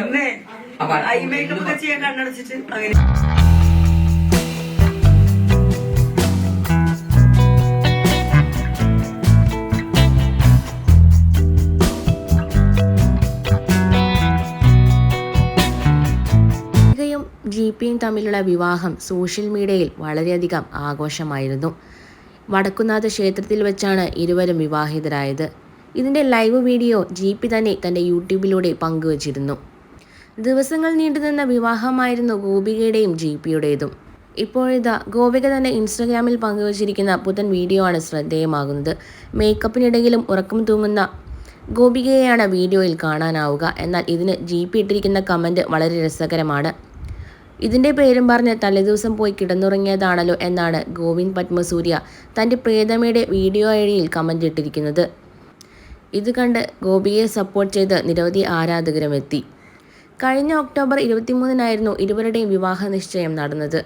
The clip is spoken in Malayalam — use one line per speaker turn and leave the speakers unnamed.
ഇന്നേ ഐ മേക്കപ്പ് ഒക്കെ ചെയ്യാൻ കണ്ണടച്ചിട്ട് അങ്ങനെ.
ജി പിയും തമ്മിലുള്ള വിവാഹം സോഷ്യൽ മീഡിയയിൽ വളരെയധികം ആഘോഷമായിരുന്നു. വടക്കുന്നാഥ ക്ഷേത്രത്തിൽ വെച്ചാണ് ഇരുവരും വിവാഹിതരായത്. ഇതിന്റെ ലൈവ് വീഡിയോ ജി പി തന്നെ തന്റെ യൂട്യൂബിലൂടെ പങ്കുവച്ചിരുന്നു. ദിവസങ്ങൾ നീണ്ടുനിന്ന വിവാഹമായിരുന്നു ഗോപികയുടെയും ജി പിയുടേതും ഇപ്പോഴിതാ ഗോപിക തന്നെ ഇൻസ്റ്റഗ്രാമിൽ പങ്കുവച്ചിരിക്കുന്ന പുതൻ വീഡിയോ ആണ് ശ്രദ്ധേയമാകുന്നത്. മേക്കപ്പിനിടയിലും ഉറക്കം തൂങ്ങുന്ന ഗോപികയെയാണ് വീഡിയോയിൽ കാണാനാവുക. എന്നാൽ ഇതിന് ജി പി ഇട്ടിരിക്കുന്ന കമന്റ് വളരെ രസകരമാണ്. ഇതിന്റെ പേരും പറഞ്ഞ് തലേദിവസം പോയി കിടന്നുറങ്ങിയതാണല്ലോ എന്നാണ് ഗോവിന്ദ് പത്മസൂര്യ തന്റെ പ്രിയതമയുടെ വീഡിയോ ഐഡിയിൽ കമന്റ് ഇട്ടിരിക്കുന്നത്. ഇത് കണ്ട് ഗോപിയെ സപ്പോർട്ട് ചെയ്ത് നിരവധി ആരാധകരും എത്തി കഴിഞ്ഞ ഒക്ടോബർ ഇരുപത്തിമൂന്നിനായിരുന്നു ഇരുവരുടെയും വിവാഹ നിശ്ചയം നടന്നത്.